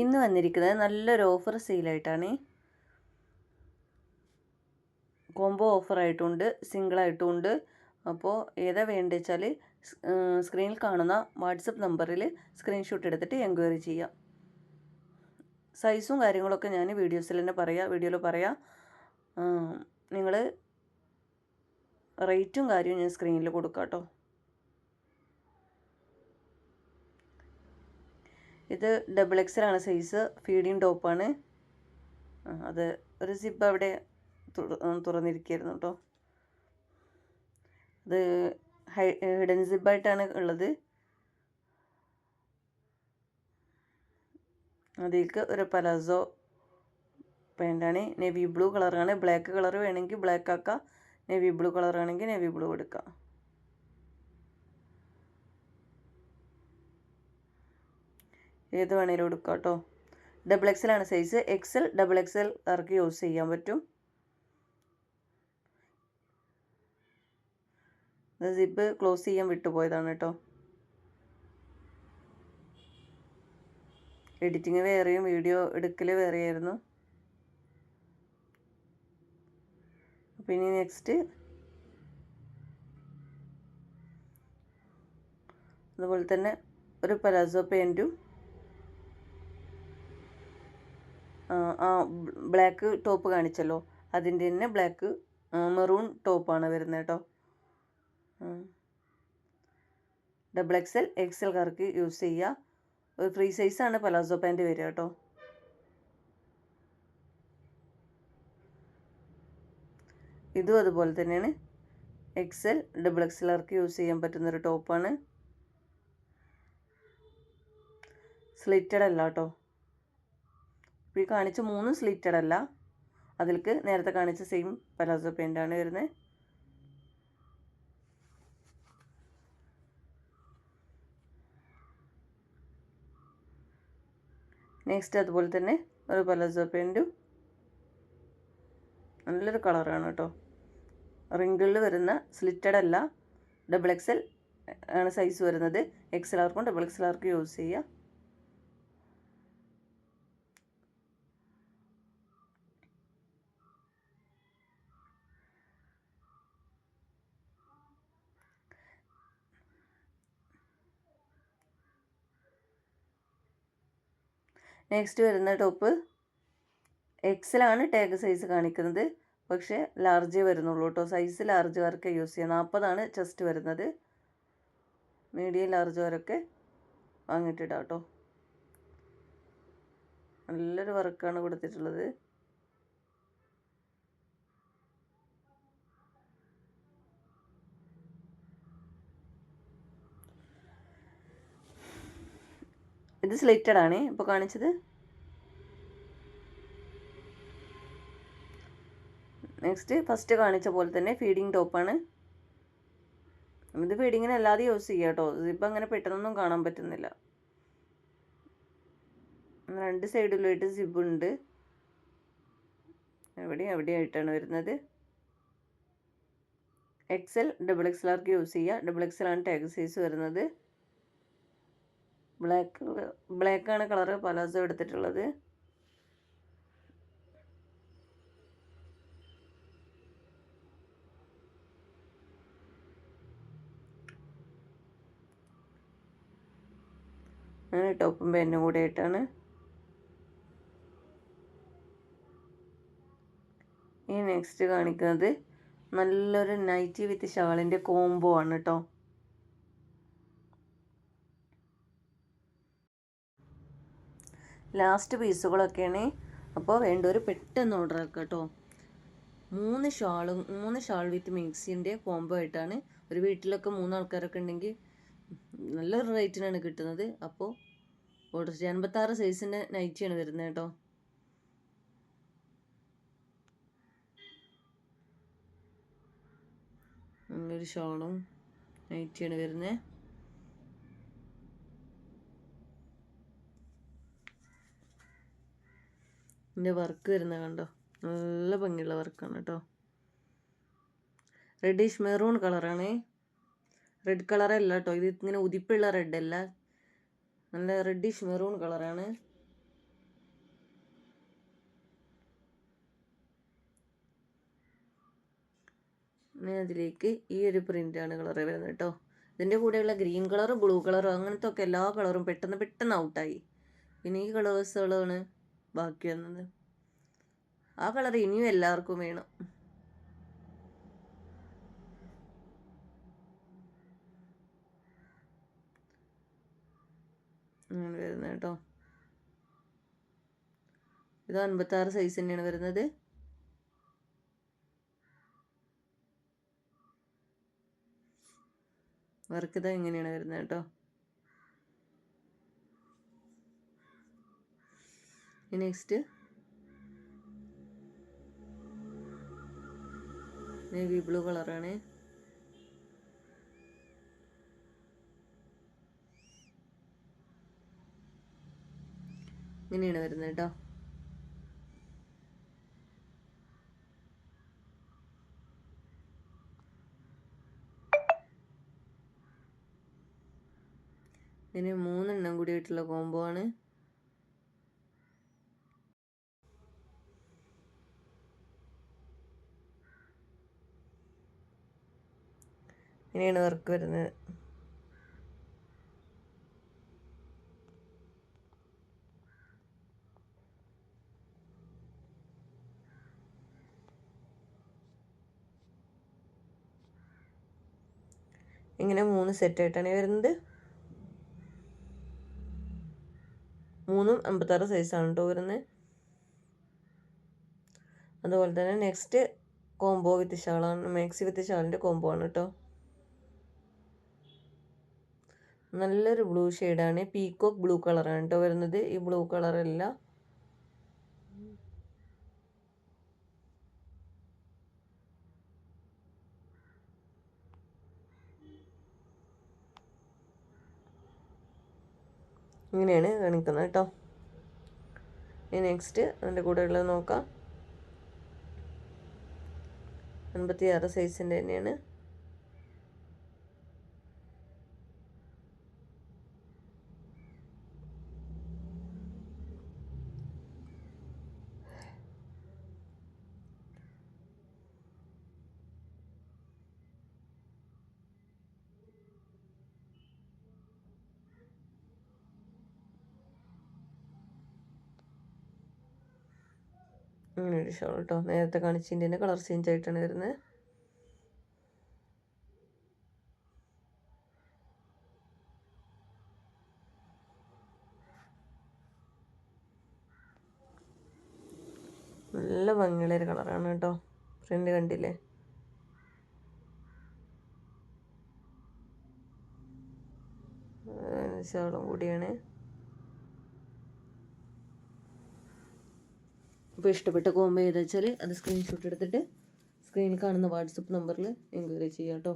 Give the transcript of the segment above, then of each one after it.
ഇന്ന് വന്നിരിക്കുന്നത് നല്ലൊരു ഓഫർ സെയിലായിട്ടാണ് കോംബോ ഓഫറായിട്ടുണ്ട് സിംഗിളായിട്ടുമുണ്ട് അപ്പോൾ ഏതാ വേണ്ടത് വെച്ചാൽ സ്ക്രീനിൽ കാണുന്ന വാട്സപ്പ് നമ്പറിൽ സ്ക്രീൻഷോട്ട് എടുത്തിട്ട് എൻക്വയറി ചെയ്യാം. സൈസും കാര്യങ്ങളൊക്കെ ഞാൻ വീഡിയോസിൽ തന്നെ പറയാം വീഡിയോയിൽ പറയാം. നിങ്ങൾ റേറ്റും കാര്യവും ഞാൻ സ്ക്രീനിൽ കൊടുക്കാം കേട്ടോ ഇത് ഡബിൾ എക്സലാണ് സൈസ് ഫീഡിങ് ടോപ്പാണ് അത് ഒരു സിപ്പ് അവിടെ തുറന്നിരിക്കുകയായിരുന്നു കേട്ടോ അത് ഹൈ ഹിഡൻ സിപ്പായിട്ടാണ് ഉള്ളത്. അതിലേക്ക് ഒരു പലാസോ പാന്റാണ് നേവി ബ്ലൂ കളറാണ് ബ്ലാക്ക് കളർ വേണമെങ്കിൽ ബ്ലാക്ക് ആക്കാം. നേവി ബ്ലൂ കളർ ആണെങ്കിൽ നേവി ബ്ലൂ എടുക്കാം ഏത് വേണേലും എടുക്കാം കേട്ടോ ഡബിൾ എക്സൽ ആണ് സൈസ് എക്സൽ ഡബിൾ എക്സൽ ഇറക്കി യൂസ് ചെയ്യാൻ പറ്റും? സിപ്പ് ക്ലോസ് ചെയ്യാൻ വിട്ടുപോയതാണ് കേട്ടോ. എഡിറ്റിങ് വേറെയും വീഡിയോ എടുക്കൽ വേറെയായിരുന്നു. പിന്നെ നെക്സ്റ്റ് അതുപോലെ തന്നെ ഒരു പലാസോ പാന്റും ആ ബ്ലാക്ക് ടോപ്പ് കാണിച്ചല്ലോ. അതിന്റെ തന്നെ ബ്ലാക്ക് മെറൂൺ ടോപ്പാണ് വരുന്നത് കേട്ടോ ഡബിൾ എക്സൽ എൽ കറക്ക് യൂസ് ചെയ്യുക ഒരു ഫ്രീ സൈസാണ് പലാസോ പാന്റ് വരിക കേട്ടോ ഇതും അതുപോലെ തന്നെയാണ്. എക്സൽ ഡബിൾ എക്സലർക്ക് യൂസ് ചെയ്യാൻ പറ്റുന്നൊരു ടോപ്പാണ് സ്ലിറ്റഡ് അല്ല കേട്ടോ ഇപ്പോൾ ഈ കാണിച്ച മൂന്നും സ്ലിറ്റഡ് അല്ല അതിലേക്ക് നേരത്തെ കാണിച്ച സെയിം പലാസോ പെയിന്റാണ് വരുന്നത് നെക്സ്റ്റ് അതുപോലെ തന്നെ ഒരു പലാസോ പെയിന്റും നല്ലൊരു കളറാണ് കേട്ടോ. റിങ്കിളിൽ വരുന്ന സ്ലിറ്റഡ് അല്ല ഡബിൾ എക്സൽ ആണ് സൈസ് വരുന്നത്. എക്സൽ ആർക്കും ഡബിൾ എക്സൽ ആർക്കും യൂസ് ചെയ്യുക നെക്സ്റ്റ് വരുന്ന ടോപ്പ് എക്സലാണ് ടാഗ് സൈസ് കാണിക്കുന്നത്. പക്ഷേ ലാർജ് വരുന്നുള്ളൂ കേട്ടോ സൈസ് ലാർജ് വർക്ക് യൂസ് ചെയ്യാം. നാൽപ്പതാണ് ചെസ്റ്റ് വരുന്നത്. മീഡിയം ലാർജ് വരൊക്കെ വാങ്ങിയിട്ടിടാം കേട്ടോ നല്ലൊരു വർക്കാണ് കൊടുത്തിട്ടുള്ളത്. ഇത് സ്ലിറ്റഡ് ആണ്. ഇപ്പോൾ കാണിച്ചത്. നെക്സ്റ്റ് ഫസ്റ്റ് കാണിച്ച പോലെ തന്നെ ഫീഡിങ് ടോപ്പാണ് ഇത് ഫീഡിങ്ങിന് അല്ലാതെ യൂസ് ചെയ്യാം കേട്ടോ ഇപ്പം അങ്ങനെ പെട്ടെന്നൊന്നും കാണാൻ പറ്റുന്നില്ല. രണ്ട് സൈഡിലായിട്ട് സിബ് ഉണ്ട്. എവിടെയും എവിടെയായിട്ടാണ് വരുന്നത്. എക്സൽ ഡബിൾ എക്സൽ ആർക്ക് യൂസ് ചെയ്യുക ഡബിൾ എക്സൽ ആണ് ടാഗ് സൈസ് വരുന്നത്. ബ്ലാക്ക് ബ്ലാക്കാണ് കളറ് പലാസോ എടുത്തിട്ടുള്ളത്. അങ്ങനെ ടോപ്പും പെന്നും കൂടെ ആയിട്ടാണ്. ഈ നെക്സ്റ്റ് കാണിക്കുന്നത് നല്ലൊരു നൈറ്റി വിത്ത് ഷാളിന്റെ കോംബോ ആണ് കേട്ടോ ലാസ്റ്റ് പീസുകളൊക്കെയാണ് അപ്പോൾ വേണ്ട ഒരു പെട്ടെന്ന് ഓർഡർ ആക്കുക കേട്ടോ മൂന്ന് ഷാളും മൂന്ന് ഷാൾ വിത്ത് മിക്സിന്റെ കോംബോ ആയിട്ടാണ്. ഒരു വീട്ടിലൊക്കെ മൂന്ന് ആൾക്കാരൊക്കെ ഉണ്ടെങ്കിൽ നല്ലൊരു റേറ്റിനാണ് കിട്ടുന്നത്. അപ്പോൾ ഓർഡർ ചെയ്യാൻ അൻപത്താറ് സൈസിന്റെ നൈറ്റിയാണ് വരുന്നത് കേട്ടോ ഒരു ഷാളും നൈറ്റിയാണ് വരുന്നത്. എന്റെ വർക്ക് വരുന്ന കണ്ടോ? നല്ല ഭംഗിയുള്ള വർക്കാണ് കേട്ടോ റെഡിഷ് മെറൂൺ കളറാണേ റെഡ് കളറല്ല കേട്ടോ ഇത് ഇങ്ങനെ ഉതിപ്പുള്ള റെഡ് അല്ല. നല്ല റെഡിഷ് മെറൂൺ കളറാണ് അതിലേക്ക് ഈ ഒരു പ്രിന്റാണ് കളർ വരുന്നത് കേട്ടോ ഇതിന്റെ കൂടെയുള്ള ഗ്രീൻ കളറും ബ്ലൂ കളറും അങ്ങനത്തെ ഒക്കെ എല്ലാ കളറും പെട്ടെന്ന് പെട്ടെന്ന് ഔട്ടായി പിന്നെ ഈ കളേഴ്സുകളാണ് ബാക്കി വന്നത് ആ കളർ ഇനിയും എല്ലാവർക്കും വേണം. അങ്ങനെ വരുന്നത് കേട്ടോ. ഇത് അൻപത്താറ് സൈസ് തന്നെയാണ് വരുന്നത്. വർക്ക് ഇതാ ഇങ്ങനെയാണ് വരുന്നത് കേട്ടോ. നെക്സ്റ്റ് നേവി ബ്ലൂ കളറാണ് ഇങ്ങനെയാണ് വരുന്നത് കേട്ടോ ഇതിന് മൂന്നെണ്ണം കൂടിയിട്ടുള്ള കോംബോ ആണ്. ഇങ്ങനെയാണ് വർക്ക് വരുന്നത്. ഇങ്ങനെ മൂന്ന് സെറ്റായിട്ടാണ് വരുന്നത്. മൂന്നും അമ്പത്താറ് സൈസാണ് കേട്ടോ വരുന്നത്. അതുപോലെ തന്നെ നെക്സ്റ്റ് കോംബോ വിത്ത് ഷാളാണ് മാക്സി വിത്ത് ഷാളിന്റെ കോംബോ ആണ് കേട്ടോ നല്ലൊരു ബ്ലൂ ഷെയ്ഡാണ്. പീക്കോക്ക് ബ്ലൂ കളറാണ് കേട്ടോ വരുന്നത്. ഈ ബ്ലൂ കളറല്ല. ഇങ്ങനെയാണ് കാണിക്കുന്നത് കേട്ടോ. ഇനി നെക്സ്റ്റ് അതിന്റെ കൂടെ ഉള്ളത് നോക്കാം. അൻപത്തി ആറ് സൈസിന്റെ തന്നെയാണ്. അങ്ങനെ ഒരു ഷോൾ കേട്ടോ. നേരത്തെ കാണിച്ചതിന്റെ തന്നെ കളർ ചേഞ്ച് ആയിട്ടാണ് വരുന്നത്. നല്ല ഭംഗിയുള്ള ഒരു കളറാണ് കേട്ടോ. ഫ്രണ്ട് കണ്ടില്ലേ? ഷോളും കൂടിയാണ്. അപ്പോൾ ഇഷ്ടപ്പെട്ട കോംബോ ഏതാ വെച്ചാൽ അത് സ്ക്രീൻഷോട്ട് എടുത്തിട്ട് സ്ക്രീനിൽ കാണുന്ന വാട്സപ്പ് നമ്പറിൽ എൻക്വയറി ചെയ്യാം കേട്ടോ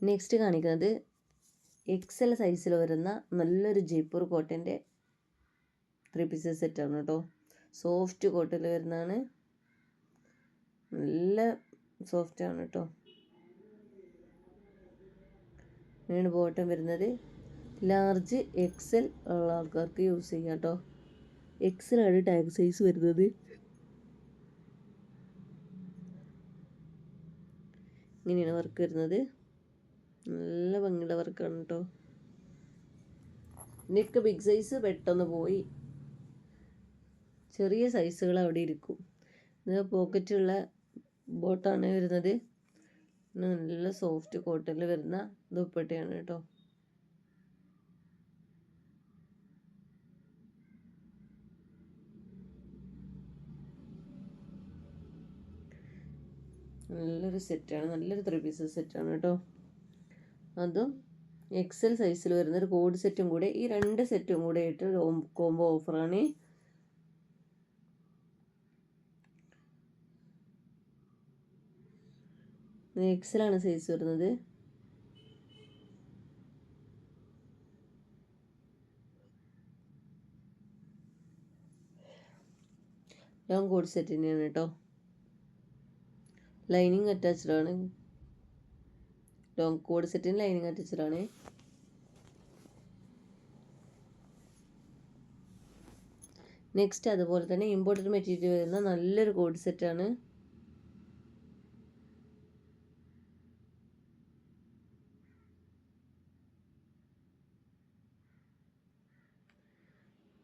നെക്സ്റ്റ് കാണിക്കുന്നത് എക്സൽ സൈസിൽ വരുന്ന നല്ലൊരു ജയ്പൂർ കോട്ടന്റെ ത്രീ പീസസ് സെറ്റാണ് കേട്ടോ സോഫ്റ്റ് കോട്ടണിൽ വരുന്നതാണ്. നല്ല സോഫ്റ്റാണ് കേട്ടോ ഇങ്ങനെയാണ് ബോട്ടം വരുന്നത്. ലാർജ് എക്സൽ ഉള്ള ആൾക്കാർക്ക് യൂസ് ചെയ്യാം കേട്ടോ. എക്സലാണ് ടാഗ് സൈസ് വരുന്നത്. ഇങ്ങനെയാണ് വർക്ക് വരുന്നത്. നല്ല ഭംഗിയുടെ വർക്കാണ് കേട്ടോ. നെക്ക് ബിഗ് സൈസ് പെട്ടെന്ന് പോയി. ചെറിയ സൈസുകൾ അവിടെ ഇരിക്കും. പോക്കറ്റുള്ള ബോട്ടാണ് വരുന്നത്. നല്ല സോഫ്റ്റ് കോട്ടണിൽ വരുന്ന ദുപ്പട്ടയാണ് കേട്ടോ. നല്ലൊരു സെറ്റാണ് നല്ലൊരു ത്രീ പീസസ് സെറ്റാണ് കേട്ടോ. അതും എക്സൽ സൈസിൽ വരുന്ന ഒരു കോഡ് സെറ്റും കൂടെ ഈ രണ്ട് സെറ്റും കൂടെ ആയിട്ട് കോംബോ ഓഫറാണ് എക്സലാണ് സൈസ് വരുന്നത്. ലോങ് കോഡ് സെറ്റ് തന്നെയാണ് കേട്ടോ. ലൈനിങ് അറ്റാച്ച്ഡ് ആണ്. ലോങ് കോഡ് സെറ്റിന് ലൈനിങ് അറ്റാച്ച്ഡ് ആണ്. നെക്സ്റ്റ് അതുപോലെ തന്നെ ഇമ്പോർട്ടഡ് മെറ്റീരിയൽ വരുന്ന നല്ലൊരു കോഡ് സെറ്റാണ്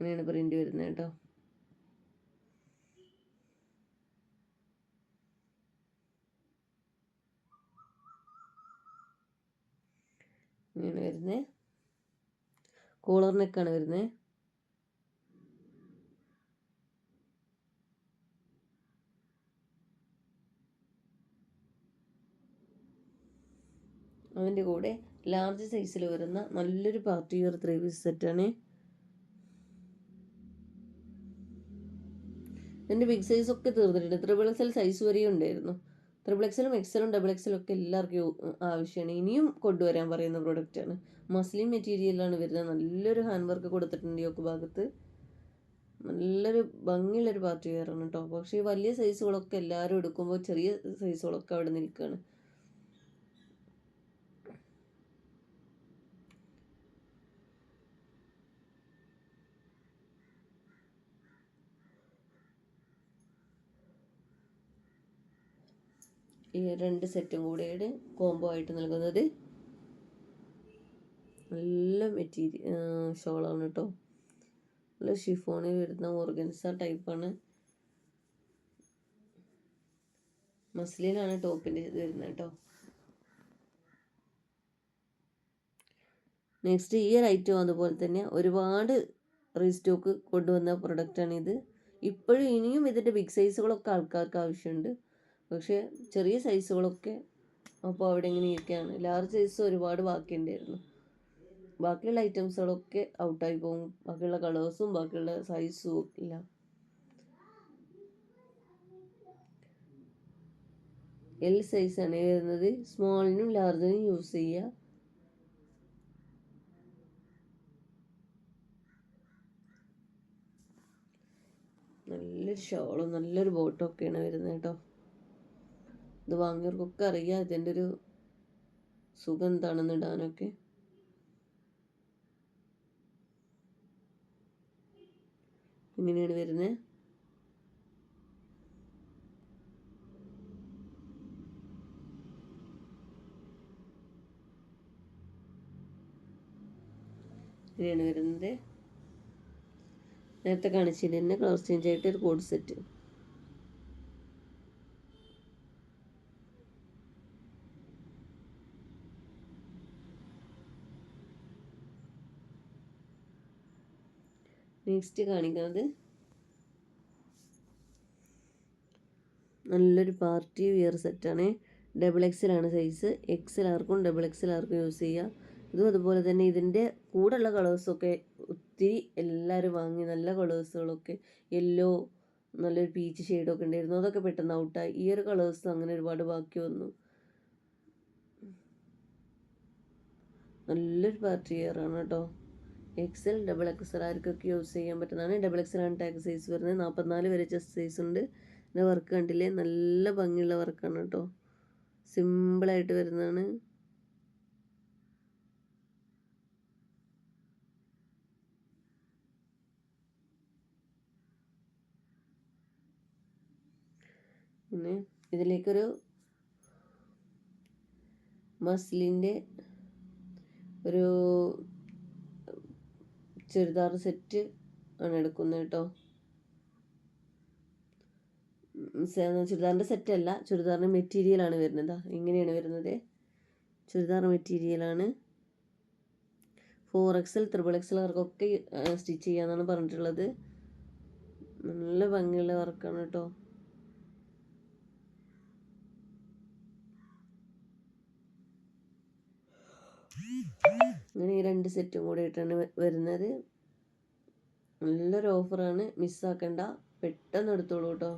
അങ്ങനെയാണ് പ്രിന്റ് വരുന്നത് കേട്ടോ ഇങ്ങനെ വരുന്നത് കൂളറിനൊക്കെയാണ് വരുന്നത് അതിന്റെ കൂടെ ലാർജ് സൈസിൽ വരുന്ന നല്ലൊരു പാർട്ടി വെയർ ത്രീ പീസ് സെറ്റാണ് ഇതിന്റെ ബിഗ് സൈസ് ഒക്കെ തീർന്നിട്ടുണ്ട്. ത്രിബിൾ എക്സൽ സൈസ് വരെയും ഉണ്ടായിരുന്നു. ത്രിബിൾ എക്സലും എക്സലും ഡബിൾ എക്സലും ഒക്കെ എല്ലാവർക്കും ആവശ്യമാണ്. ഇനിയും കൊണ്ടുവരാൻ പറയുന്ന പ്രോഡക്റ്റാണ് മസ്ലിൻ മെറ്റീരിയലാണ് വരുന്നത്. നല്ലൊരു ഹാൻഡ് വർക്ക് കൊടുത്തിട്ടുണ്ട് ഈ ഒക്കെ ഭാഗത്ത്. നല്ലൊരു ഭംഗിയുള്ളൊരു പാർട്ടി വെയറാണ് കേട്ടോ പക്ഷേ വലിയ സൈസുകളൊക്കെ എല്ലാവരും എടുക്കുമ്പോൾ ചെറിയ സൈസുകളൊക്കെ അവിടെ നിൽക്കുകയാണ് ഈ രണ്ട് സെറ്റും കൂടെയാണ് കോംബോ ആയിട്ട് നൽകുന്നത്. നല്ല മെറ്റീരിയൽ ഷോളാണ് കേട്ടോ. നല്ല ഷിഫോണിൽ വരുന്ന ഓർഗൻസ ടൈപ്പാണ് മസ്ലിനാണ് ടോപ്പിന്റെ ഇത് വരുന്നത് കേട്ടോ. നെക്സ്റ്റ് ഈ ഒരു ഐറ്റം അതുപോലെ തന്നെ ഒരുപാട് റീസ്റ്റോക്ക് കൊണ്ടുവന്ന പ്രൊഡക്റ്റാണ് ഇത്. ഇപ്പോഴും ഇനിയും ഇതിന്റെ ബിഗ് സൈസുകളൊക്കെ ആൾക്കാർക്ക് ആവശ്യമുണ്ട്. പക്ഷേ ചെറിയ സൈസുകളൊക്കെ അപ്പോൾ അവിടെ ഇങ്ങനെ ലാർജ് സൈസ് ഒരുപാട് ബാക്കിയുണ്ടായിരുന്നു. ബാക്കിയുള്ള ഐറ്റംസുകളൊക്കെ ഔട്ടായി പോകും. ബാക്കിയുള്ള കളേഴ്സും ബാക്കിയുള്ള സൈസും ഇല്ല എൽ സൈസ് ആണ് വരുന്നത്. സ്മോളിനും ലാർജിനും യൂസ് ചെയ്യുക. നല്ലൊരു ഷോളും നല്ലൊരു ബോട്ടും ഒക്കെയാണ് വരുന്നത് കേട്ടോ. ഇത് വാങ്ങിയവർക്കൊക്കെ അറിയാം ഇതിന്റെ ഒരു സുഖം എന്താണെന്ന് ഇടാനൊക്കെ. ഇങ്ങനെയാണ് വരുന്നത്. ഇങ്ങനെയാണ് വരുന്നത്. നേരത്തെ കാണിച്ചിട്ട് തന്നെ ക്ലോസ് ചേഞ്ച് ആയിട്ട് ഒരു കോഡ് സെറ്റ് നെക്സ്റ്റ് കാണിക്കുന്നത്. നല്ലൊരു പാർട്ടി വിയർ സെറ്റാണ്. ഡബിൾ എക്സിലാണ് സൈസ്. എക്സൽ ആർക്കും ഡബിൾ എക്സൽ ആർക്കും യൂസ് ചെയ്യാം. ഇതും അതുപോലെ തന്നെ ഇതിന്റെ കൂടെയുള്ള കളേഴ്സൊക്കെ ഒത്തിരി എല്ലാവരും വാങ്ങി നല്ല കളേഴ്സുകളൊക്കെ യെല്ലോ നല്ലൊരു പീച്ച് ഷെയ്ഡൊക്കെ ഉണ്ടായിരുന്നു. അതൊക്കെ പെട്ടെന്ന് ഔട്ടായി ഈ ഒരു കളേഴ്സ് അങ്ങനെ ഒരുപാട് ബാക്കി വന്നു. നല്ലൊരു പാർട്ടി ആണ് കേട്ടോ. എക്സൽ ഡബിൾ എക്സൽ ആർക്കൊക്കെ യൂസ് ചെയ്യാൻ പറ്റുന്നതാണ്. ഡബിൾ എക്സൽ ആണ് ടാഗ് സൈസ് വരുന്നത്. നാൽപ്പത്തിനാല് വരെ ചെസ്റ്റ് സൈസ് ഉണ്ട്. എന്റെ വർക്ക് കണ്ടില്ലേ? നല്ല ഭംഗിയുള്ള വർക്കാണ് കേട്ടോ. സിമ്പിളായിട്ട് വരുന്നതാണ്. പിന്നെ ഇതിലേക്കൊരു മസ്ലിന്റെ ഒരു ചുരിദാർ സെറ്റ് ആണ് എടുക്കുന്നത് കേട്ടോ. ചുരിദാറിന്റെ സെറ്റല്ല ചുരിദാറിന്റെ മെറ്റീരിയലാണ് വരുന്നത്. ഇങ്ങനെയാണ് വരുന്നത്. ചുരിദാർ മെറ്റീരിയലാണ് ഫോർ എക്സൽ ത്രിബിൾ എക്സൽകാർക്കൊക്കെ സ്റ്റിച്ച് ചെയ്യാന്നാണ് പറഞ്ഞിട്ടുള്ളത്. നല്ല ഭംഗിയുള്ള വർക്കാണ് കേട്ടോ. അങ്ങനെ ഈ രണ്ട് സെറ്റും കൂടെ ഇട്ടാണ് വരുന്നത്. നല്ലൊരു ഓഫറാണ് മിസ്സാക്കണ്ട പെട്ടെന്ന് എടുത്തോളൂ കേട്ടോ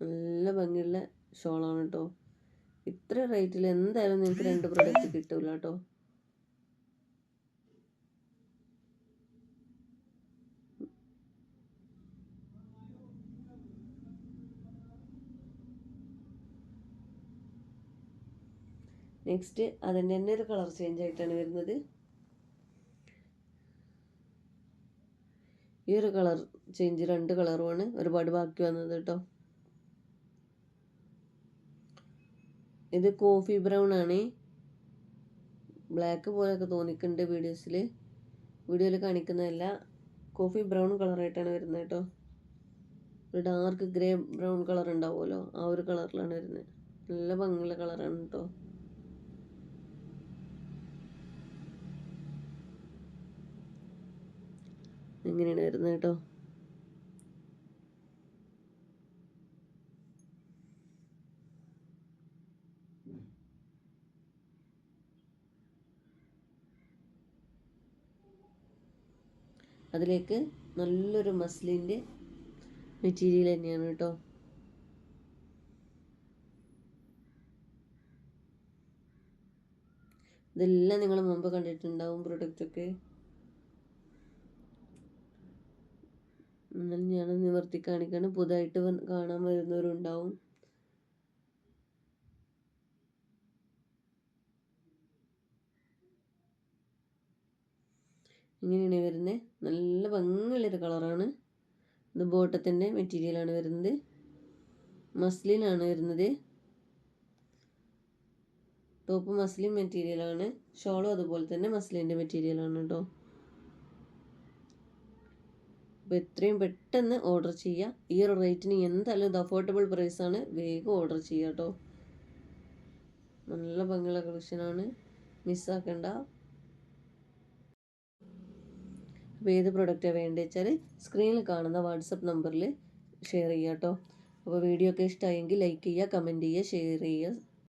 നല്ല ഭംഗിയുള്ള ഷോളാണ് കേട്ടോ ഇത്ര റേറ്റിൽ എന്തായാലും നിങ്ങൾക്ക് രണ്ട് പ്രൊഡക്റ്റ് കിട്ടൂല കേട്ടോ നെക്സ്റ്റ് അതിന്റെ തന്നെ ഒരു കളർ ചേഞ്ച് ആയിട്ടാണ് വരുന്നത്. ഈ ഒരു കളർ ചേഞ്ച് രണ്ട് കളറുമാണ് ഒരുപാട് ബാക്കി വന്നത് കേട്ടോ. ഇത് കോഫി ബ്രൗൺ ആണ്. ബ്ലാക്ക് പോലെയൊക്കെ തോന്നിക്കുന്നുണ്ട് വീഡിയോസിൽ വീഡിയോയിൽ കാണിക്കുന്നതല്ല. കോഫി ബ്രൗൺ കളറായിട്ടാണ് വരുന്നത് കേട്ടോ. ഒരു ഡാർക്ക് ഗ്രേ ബ്രൗൺ കളർ ഉണ്ടാവുമല്ലോ. ആ ഒരു കളറിലാണ് വരുന്നത്. നല്ല ഭംഗിയുള്ള കളറാണ് കേട്ടോ. ഇങ്ങനെയാണ് വരുന്നത് കേട്ടോ? അതിലേക്ക് നല്ലൊരു മസ്ലിന്റെ മെറ്റീരിയൽ തന്നെയാണ് കേട്ടോ. ഇതെല്ലാം നിങ്ങൾ മുമ്പ് കണ്ടിട്ടുണ്ടാവും പ്രൊഡക്റ്റൊക്കെ എന്നാൽ ഞാൻ നിവർത്തി കാണിക്കാണ് പുതുതായിട്ട് കാണാൻ വരുന്നവരുണ്ടാവും. ഇങ്ങനെയാണ് വരുന്നത് നല്ല ഭംഗിയുള്ളൊരു കളറാണ്. ഇത് ബോട്ടത്തിന്റെ മെറ്റീരിയലാണ് വരുന്നത്. മസ്ലിനാണ് വരുന്നത്. ടോപ്പ് മസ്ലിൻ മെറ്റീരിയലാണ്. ഷോളും അതുപോലെ തന്നെ മസ്ലിന്റെ മെറ്റീരിയലാണ് കേട്ടോ. അപ്പോൾ എത്രയും പെട്ടെന്ന് ഓർഡർ ചെയ്യുക ഈ ഒരു റേറ്റിന് എന്തായാലും ഇത് അഫോർഡബിൾ പ്രൈസാണ് വേഗം ഓർഡർ ചെയ്യുക കേട്ടോ നല്ല ഭംഗിയുള്ള കളക്ഷനാണ് മിസ്സാക്കണ്ട അപ്പോൾ ഏത് പ്രൊഡക്റ്റാണ് വേണ്ടത് വെച്ചാൽ സ്ക്രീനിൽ കാണുന്ന വാട്സപ്പ് നമ്പറിൽ ഷെയർ ചെയ്യുക കേട്ടോ അപ്പോൾ വീഡിയോ ഒക്കെ ഇഷ്ടമായെങ്കിൽ ലൈക്ക് ചെയ്യുക കമന്റ് ചെയ്യുക ഷെയർ ചെയ്യുക